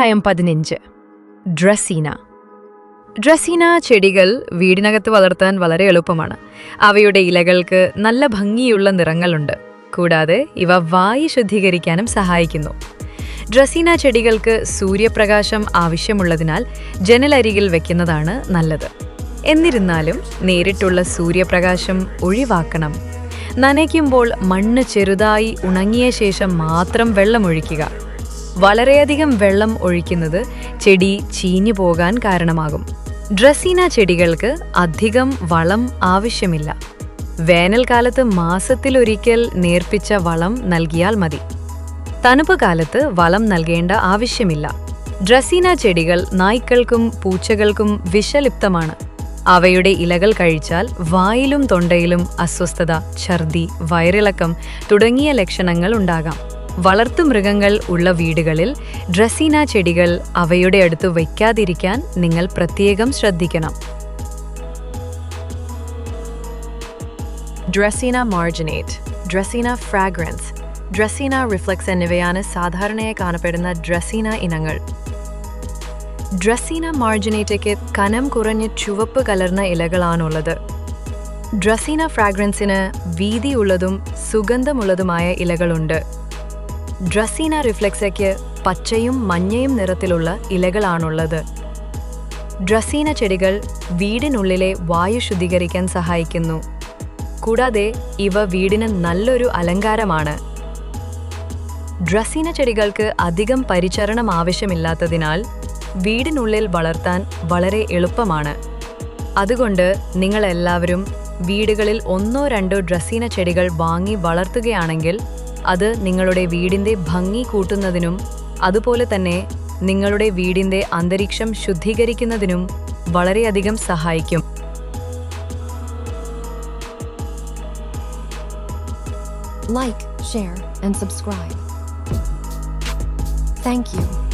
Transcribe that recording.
അധ്യായം പതിനഞ്ച്. Dracaena. Dracaena ചെടികൾ വീടിനകത്ത് വളർത്താൻ വളരെ എളുപ്പമാണ്. അവയുടെ ഇലകൾക്ക് നല്ല ഭംഗിയുള്ള നിറങ്ങളുണ്ട്. കൂടാതെ ഇവ വായു ശുദ്ധീകരിക്കാനും സഹായിക്കുന്നു. ഡ്രസീന ചെടികൾക്ക് സൂര്യപ്രകാശം ആവശ്യമുള്ളതിനാൽ ജനലരികിൽ വെക്കുന്നതാണ് നല്ലത്. എന്നിരുന്നാലും നേരിട്ടുള്ള സൂര്യപ്രകാശം ഒഴിവാക്കണം. നനയ്ക്കുമ്പോൾ മണ്ണ് ചെറുതായി ഉണങ്ങിയ ശേഷം മാത്രം വെള്ളമൊഴിക്കുക. വളരെയധികം വെള്ളം ഒഴിക്കുന്നത് ചെടി ചീഞ്ഞു പോകാൻ കാരണമാകും. ഡ്രസീന ചെടികൾക്ക് അധികം വളം ആവശ്യമില്ല. വേനൽക്കാലത്ത് മാസത്തിലൊരിക്കൽ നേർപ്പിച്ച വളം നൽകിയാൽ മതി. തണുപ്പ് കാലത്ത് വളം നൽകേണ്ട ആവശ്യമില്ല. ഡ്രസീന ചെടികൾ നായ്ക്കൾക്കും പൂച്ചകൾക്കും വിഷലിപ്തമാണ്. അവയുടെ ഇലകൾ കഴിച്ചാൽ വായിലും തൊണ്ടയിലും അസ്വസ്ഥത ഛർദി വയറിളക്കം തുടങ്ങിയ ലക്ഷണങ്ങൾ ഉണ്ടാകാം. വളർത്തുമൃഗങ്ങൾ ഉള്ള വീടുകളിൽ ഡ്രസീന ചെടികൾ അവയുടെ അടുത്ത് വയ്ക്കാതിരിക്കാൻ നിങ്ങൾ പ്രത്യേകം ശ്രദ്ധിക്കണം. Dracaena marginata dracaena fragrans dracaena reflexa എന്നിവയാണ് സാധാരണയായി കാണപ്പെടുന്ന ഡ്രസീന ഇനങ്ങൾ. ഡ്രസീന മാർജിനേറ്റയ്ക്ക് കനം കുറഞ്ഞ ചുവപ്പ് കലർന്ന ഇലകളാണുള്ളത്. ഡ്രസീന ഫ്രാഗ്രൻസിന് വീതിയുള്ളതും സുഗന്ധമുള്ളതുമായ ഇലകളുണ്ട്. ഡ്രസീന റിഫ്ലെക്സയ്ക്ക് പച്ചയും മഞ്ഞയും നിറത്തിലുള്ള ഇലകളാണുള്ളത്. ഡ്രസീന ചെടികൾ വീടിനുള്ളിലെ വായു ശുദ്ധീകരിക്കാൻ സഹായിക്കുന്നു. കൂടാതെ ഇവ വീടിന് നല്ലൊരു അലങ്കാരമാണ്. ഡ്രസീന ചെടികൾക്ക് അധികം പരിചരണം ആവശ്യമില്ലാത്തതിനാൽ വീടിനുള്ളിൽ വളർത്താൻ വളരെ എളുപ്പമാണ്. അതുകൊണ്ട് നിങ്ങളെല്ലാവരും വീടുകളിൽ ഒന്നോ രണ്ടോ ഡ്രസീന ചെടികൾ വാങ്ങി വളർത്തുകയാണെങ്കിൽ അത് നിങ്ങളുടെ വീടിന്റെ ഭംഗി കൂട്ടുന്നതിനും അതുപോലെ തന്നെ നിങ്ങളുടെ വീടിന്റെ അന്തരീക്ഷം ശുദ്ധീകരിക്കുന്നതിനും വളരെയധികം സഹായിക്കും like share and subscribe thank you.